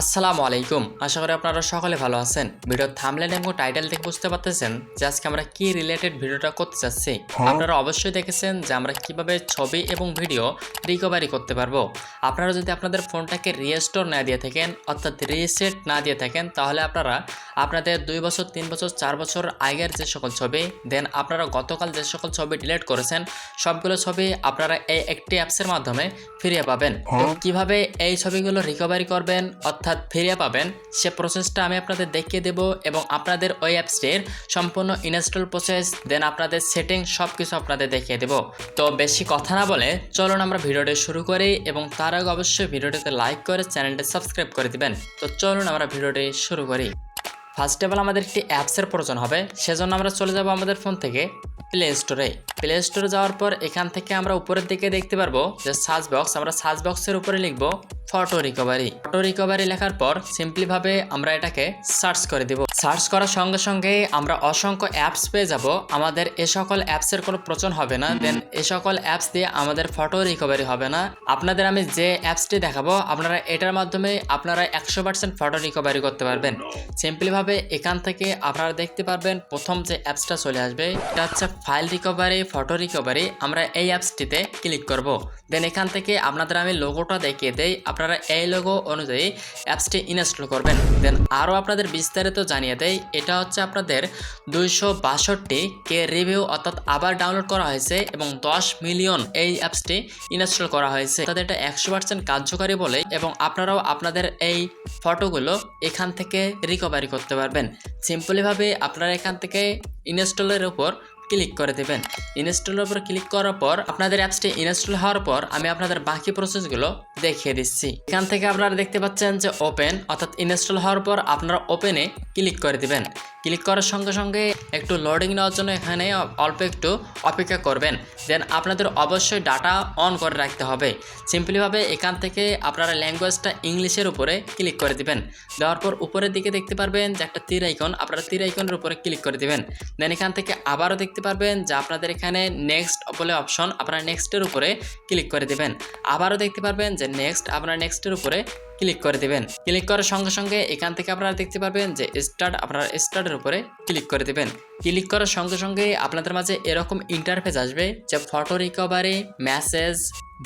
আসসালামু আলাইকুম। আশা করি আপনারা সকলে ভালো আছেন। ভিডিওর থামলেন এবং টাইটেল দেখে বুঝতে পারতেছেন যে আজকে আমরা কি রিলেটেড ভিডিওটা করতে চাচ্ছি। আপনারা অবশ্যই দেখেছেন যে আমরা কীভাবে ছবি এবং ভিডিও রিকভারি করতে পারব। আপনারা যদি আপনাদের ফোনটাকে রিস্টোর না দিয়ে থাকেন অর্থাৎ রিসেট না দিয়ে থাকেন তাহলে আপনারা আপনাদের দুই বছর তিন বছর চার বছর আগের যে সকল ছবি দেন আপনারা গতকাল যে সকল ছবি ডিলিট করেছেন সবগুলো ছবি আপনারা এই একটি অ্যাপসের মাধ্যমে ফিরিয়ে পাবেন। তো কীভাবে এই ছবিগুলো রিকভারি করবেন অর্থাৎ ফিরিয়ে পাবেন, সে প্রসেসটা আমি আপনাদের দেখিয়ে দেব এবং আপনাদের ওই অ্যাপসটির সম্পূর্ণ ইনস্টল প্রসেস দেন আপনাদের সেটিং সব কিছু আপনাদের দেখিয়ে দেব। তো বেশি কথা না বলে চলুন আমরা ভিডিওটি শুরু করি এবং তার আগে অবশ্যই ভিডিওটিতে লাইক করে চ্যানেলটি সাবস্ক্রাইব করে দিবেন। তো চলুন আমরা ভিডিওটি শুরু করি। ফার্স্ট অফ অল আমাদের একটি অ্যাপসের প্রয়োজন হবে, সেজন্য আমরা চলে যাব আমাদের ফোন থেকে প্লে স্টোরে প্লে স্টোরে যাওয়ার পর এখান থেকে আমরা উপরের দিকে দেখতে পারব যে সার্চ বক্স আমরা সার্চ বক্সের উপরে লিখব ফটো রিকভারি ফটো রিকভারি লেখার পর সিম্পলিভাবে আমরা এটাকে সার্চ করে দিব। সার্চ করার সঙ্গে সঙ্গে আমরা অসংখ্য অ্যাপস পেয়ে যাব। আমাদের এ সকল অ্যাপসের কোনো প্রচন হবে না। দেন এ সকল অ্যাপস দিয়ে আমাদের ফটো রিকভারি হবে না। আপনাদের আমি যে অ্যাপসটি দেখাবো, আপনারা এটার মাধ্যমে আপনারা একশো পার্সেন্ট ফটো রিকভারি করতে পারবেন। সিম্পলিভাবে এখান থেকে আপনারা দেখতে পারবেন প্রথম যে অ্যাপসটা চলে আসবে, এটা হচ্ছে ফাইল রিকভারি ফটো রিকভারি আমরা এই অ্যাপসটিতে ক্লিক করব। দেন এখান থেকে আপনাদের আমি লোগোটা দেখিয়ে দেই। আপনারা এই লোগো অনুযায়ী অ্যাপসটি ইনস্টল করবেন। দেন আরও আপনাদের বিস্তারিত জানিয়ে দেয় এটা হচ্ছে আপনাদের দুইশো বাষট্টি কে রিভিউ অর্থাৎ আবার ডাউনলোড করা হয়েছে এবং দশ মিলিয়ন এই অ্যাপসটি ইনস্টল করা হয়েছে। অর্থাৎ এটা একশো পার্সেন্ট কার্যকারী বলে এবং আপনারাও আপনাদের এই ফটোগুলো এখান থেকে রিকভারি করতে পারবেন। সিম্পলিভাবে আপনারা এখান থেকে ইনস্টলের উপর ক্লিক করে দেবেন। ইনস্টলের উপর ক্লিক করার পর আপনাদের অ্যাপসটি ইনস্টল হওয়ার পর আমি আপনাদের বাকি প্রসেসগুলো দেখিয়ে দিচ্ছি। এখান থেকে আপনারা দেখতে পাচ্ছেন যে ওপেন অর্থাৎ ইনস্টল হওয়ার পর আপনারা ওপেনে ক্লিক করে দিবেন। ক্লিক করার সঙ্গে সঙ্গে একটু লোডিং নেওয়ার জন্য এখানে অল্প একটু অপেক্ষা করবেন। দেন আপনাদের অবশ্যই ডাটা অন করে রাখতে হবে। সিম্পলিভাবে এখান থেকে আপনারা ল্যাঙ্গুয়েজটা ইংলিশের উপরে ক্লিক করে দিবেন। দেওয়ার পর উপরের দিকে দেখতে পারবেন যে একটা তীর আইকন আপনারা তীর আইকনের উপরে ক্লিক করে দিবেন। দেন এখান থেকে আবারও দেখতে পারবেন যে আপনাদের এখানে নেক্সট বলে অপশন আপনারা নেক্সটের উপরে ক্লিক করে দিবেন। আবারও দেখতে পারবেন যে নেক্সট আপনারা নেক্সটের উপরে ক্লিক করে দিবেন। ক্লিক করার সঙ্গে সঙ্গে এখান থেকে আপনারা দেখতে পারবেন যে স্টার্ট আপনারা স্টার্টের উপরে ক্লিক করে দিবেন। ক্লিক করার সঙ্গে সঙ্গে আপনাদের মাঝে এরকম ইন্টারফেস আসবে যে photo recovery message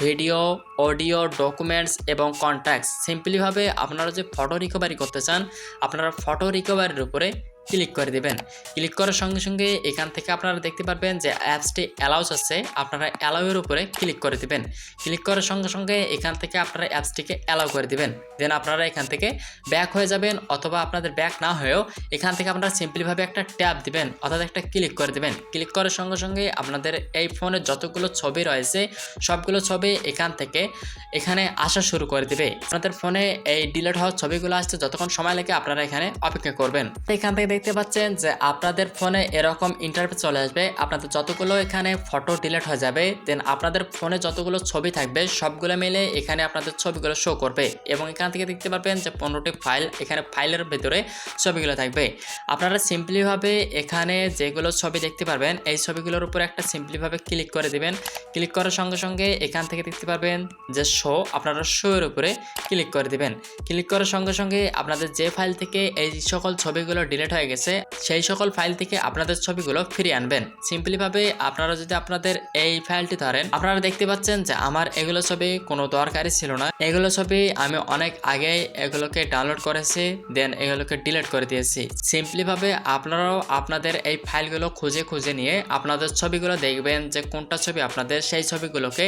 video audio documents এবং কন্ট্যাক্টস সিম্পলিভাবে আপনারা যে ফটো রিকভারি করতে চান, আপনারা ফটো রিকভারির উপরে ক্লিক করে দিবেন। ক্লিক করার সঙ্গে সঙ্গে এখান থেকে আপনারা দেখতে পারবেন যে অ্যাপসটি অ্যালাউস আছে, আপনারা অ্যালাউয়ের উপরে ক্লিক করে দিবেন। ক্লিক করার সঙ্গে সঙ্গে এখান থেকে আপনারা অ্যাপসটিকে অ্যালাউ করে দিবেন। দেন আপনারা এখান থেকে ব্যাক হয়ে যাবেন অথবা আপনাদের ব্যাক না হয়েও এখান থেকে আপনারা সিম্পলিভাবে একটা ট্যাব দিবেন, অর্থাৎ একটা ক্লিক করে দিবেন। ক্লিক করার সঙ্গে সঙ্গে আপনাদের এই ফোনে যতগুলো ছবি রয়েছে, সবগুলো ছবি এখান থেকে এখানে আসা শুরু করে দিবে। আপনাদের ফোনে এই ডিলেট হওয়া ছবিগুলো আসতে যতক্ষণ সময় লাগে আপনারা এখানে অপেক্ষা করবেন। এখান থেকে দেখতে পাচ্ছেন যে আপনাদের ফোনে এরকম ইন্টারফেস চলে আসবে। আপনাদের যতগুলো এখানে ফটো ডিলেট হয়ে যাবে দেন আপনাদের ফোনে যতগুলো ছবি থাকবে, সবগুলো মিলে এখানে আপনাদের ছবিগুলো শো করবে এবং এখান থেকে দেখতে পারবেন যে পনেরোটি ফাইল এখানে ফাইলের ভেতরে ছবিগুলো থাকবে। আপনারা সিম্পলিভাবে এখানে যেগুলো ছবি দেখতে পারবেন, এই ছবিগুলোর উপর একটা সিম্পলিভাবে ক্লিক করে দিবেন। ক্লিক করার সঙ্গে সঙ্গে এখান থেকে দেখতে পারবেন যে শো আপনারা শো এর উপরে ক্লিক করে দিবেন। ক্লিক করার সঙ্গে সঙ্গে আপনাদের যে ফাইল থেকে এই সকল ছবিগুলো ডিলেট হয়ে গেছে, সেই সকল ফাইল থেকে আপনাদের ছবিগুলো ফিরিয়ে আনবেন। সিম্পলিভাবে আপনারা যদি আপনাদের এই ফাইলটি ধরেন, আপনারা দেখতে পাচ্ছেন যে আমার এগুলো ছবি কোনো দরকারই ছিল না। এগুলো ছবি আমি অনেক আগে এগুলোকে ডাউনলোড করেছি দেন এগুলোকে ডিলিট করে দিয়েছি। সিম্পলিভাবে আপনারাও আপনাদের এই ফাইলগুলো খুঁজে খুঁজে নিয়ে আপনাদের ছবিগুলো দেখবেন যে কোনটা ছবি আপনাদের সেই ছবিগুলোকে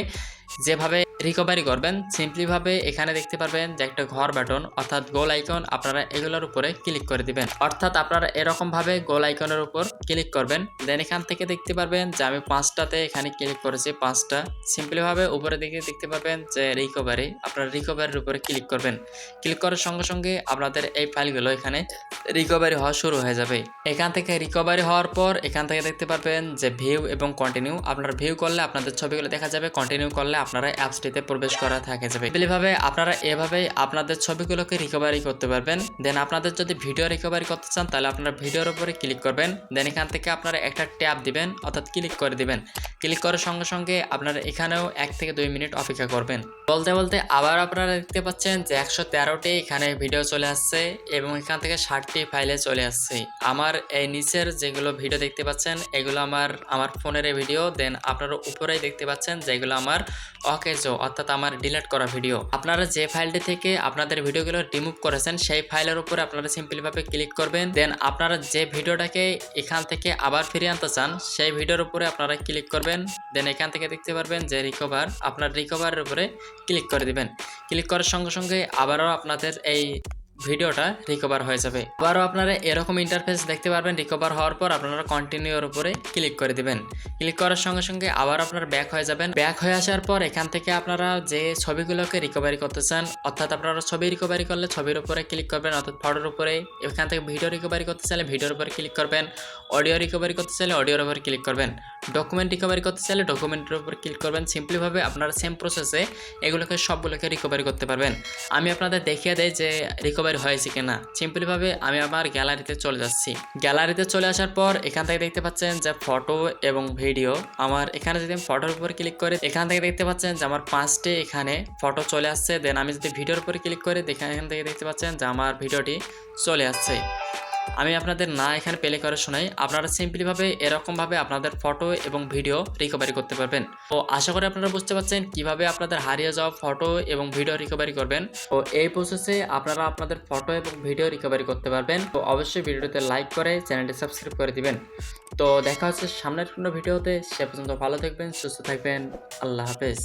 যেভাবে রিকভারি করবেন। সিম্পলিভাবে এখানে দেখতে পারবেন যে একটা ঘর বাটন অর্থাৎ গোল আইকন আপনারা এগুলোর উপরে ক্লিক করে দিবেন। অর্থাৎ আপনারা এরকমভাবে গোল আইকনের উপর ক্লিক করবেন। দেন এখান থেকে দেখতে পারবেন যে আমি পাঁচটাতে এখানে ক্লিক করেছি, পাঁচটা। সিম্পলিভাবে উপরে দিকে দেখতে পারবেন যে রিকভারি আপনারা রিকভারির উপরে ক্লিক করবেন। ক্লিক করার সঙ্গে সঙ্গে আপনাদের এই ফাইলগুলো এখানে রিকভারি হওয়া শুরু হয়ে যাবে। এখান থেকে রিকভারি হওয়ার পর এখান থেকে দেখতে পারবেন যে ভিউ এবং কন্টিনিউ আপনারা ভিউ করলে আপনাদের ছবিগুলো দেখা যাবে কন্টিনিউ করলে আপনারা অ্যাপসটিতে প্রবেশ করা থাকে যাবে। ভাবে আপনারা এভাবেই আপনাদের ছবিগুলোকে রিকভারি করতে পারবেন। দেন আপনাদের যদি ভিডিও রিকভারি করতে চান, তাহলে আপনারা ভিডিওর উপরে ক্লিক করবেন। দেন এখান থেকে আপনারা একটা ট্যাব দিবেন, অর্থাৎ ক্লিক করে দিবেন। ক্লিক করার সঙ্গে সঙ্গে আপনারা এখানেও এক থেকে দুই মিনিট অপেক্ষা করবেন। বলতে বলতে আবার আপনারা দেখতে পাচ্ছেন যে একশো তেরোটি এখানে ভিডিও চলে আসছে এবং এখান থেকে ষাটটি ফাইলে চলে আসছে। আমার এই নিচের যেগুলো ভিডিও দেখতে পাচ্ছেন, এগুলো আমার আমার ফোনের ভিডিও দেন আপনারা উপরেই দেখতে পাচ্ছেন যেগুলো আমার অকেজো অর্থাৎ আমার ডিলেট করা ভিডিও আপনারা যে ফাইলটি থেকে আপনাদের ভিডিওগুলো রিমুভ করেছেন, সেই ফাইলের উপরে আপনারা সিম্পলিভাবে ক্লিক করবেন। দেন আপনারা যে ভিডিওটাকে এখান থেকে আবার ফিরিয়ে আনতে চান, সেই ভিডিওর উপরে আপনারা ক্লিক করবেন। দেন এখান থেকে দেখতে পারবেন যে রিকভার আপনার রিকভারের উপরে ক্লিক করে দিবেন। ক্লিক করার সঙ্গে সঙ্গে আবারও আপনাদের এই ভিডিওটা রিকভার হয়ে যাবে। আবারও আপনারা এরকম ইন্টারফেস দেখতে পারবেন রিকভার হওয়ার পর আপনারা কন্টিনিউর উপরে ক্লিক করে দিবেন। ক্লিক করার সঙ্গে সঙ্গে আবার আপনারা ব্যাক হয়ে যাবেন। ব্যাক হয়ে আসার পর এখান থেকে আপনারা যে ছবিগুলোকে রিকভারি করতে চান, অর্থাৎ আপনারা ছবি রিকভারি করলে ছবির উপরে ক্লিক করবেন, অর্থাৎ ফটোর উপরে, এখান থেকে ভিডিও রিকভারি করতে চাইলে ভিডিওর উপরে ক্লিক করবেন অডিও রিকভারি করতে চাইলে অডিওর উপরে ক্লিক করবেন ডকুমেন্ট রিকভারি করতে চাইলে ডকুমেন্টের উপর ক্লিক করবেন সিম্পলিভাবে আপনারা সেম প্রসেসে এগুলোকে সবগুলোকে রিকভারি করতে পারবেন। আমি আপনাদের দেখিয়ে দেয় যে রিকভারি হয়েছে কিনা? সিম্পলিভাবে আমি আমার গ্যালারিতে চলে যাচ্ছি। গ্যালারিতে চলে আসার পর এখান থেকে দেখতে পাচ্ছেন যে ফটো এবং ভিডিও। আমার এখানে যদি আমি ফটোর উপর ক্লিক করি, এখান থেকে দেখতে পাচ্ছেন যে আমার পাঁচটি এখানে ফটো চলে আসছে। দেন আমি যদি ভিডিওর উপর ক্লিক করি এখান থেকে দেখতে পাচ্ছেন যে আমার ভিডিওটি চলে আসছে। আমি আপনাদের না এখানে প্লে করে শোনাই, আপনারা সিম্পলিভাবে এরকমভাবে আপনাদের ফটো এবং ভিডিও রিকভারি করতে পারবেন। তো আশা করি আপনারা বুঝতে পারছেন কীভাবে আপনাদের হারিয়ে যাওয়া ফটো এবং ভিডিও রিকভারি করবেন। তো এই প্রসেসে আপনারা আপনাদের ফটো এবং ভিডিও রিকভারি করতে পারবেন। তো অবশ্যই ভিডিওতে লাইক করে চ্যানেলটি সাবস্ক্রাইব করে দিবেন। তো দেখা হচ্ছে সামনের কোনো ভিডিওতে সে পর্যন্ত ভালো থাকবেন, সুস্থ থাকবেন, আল্লাহ হাফেজ।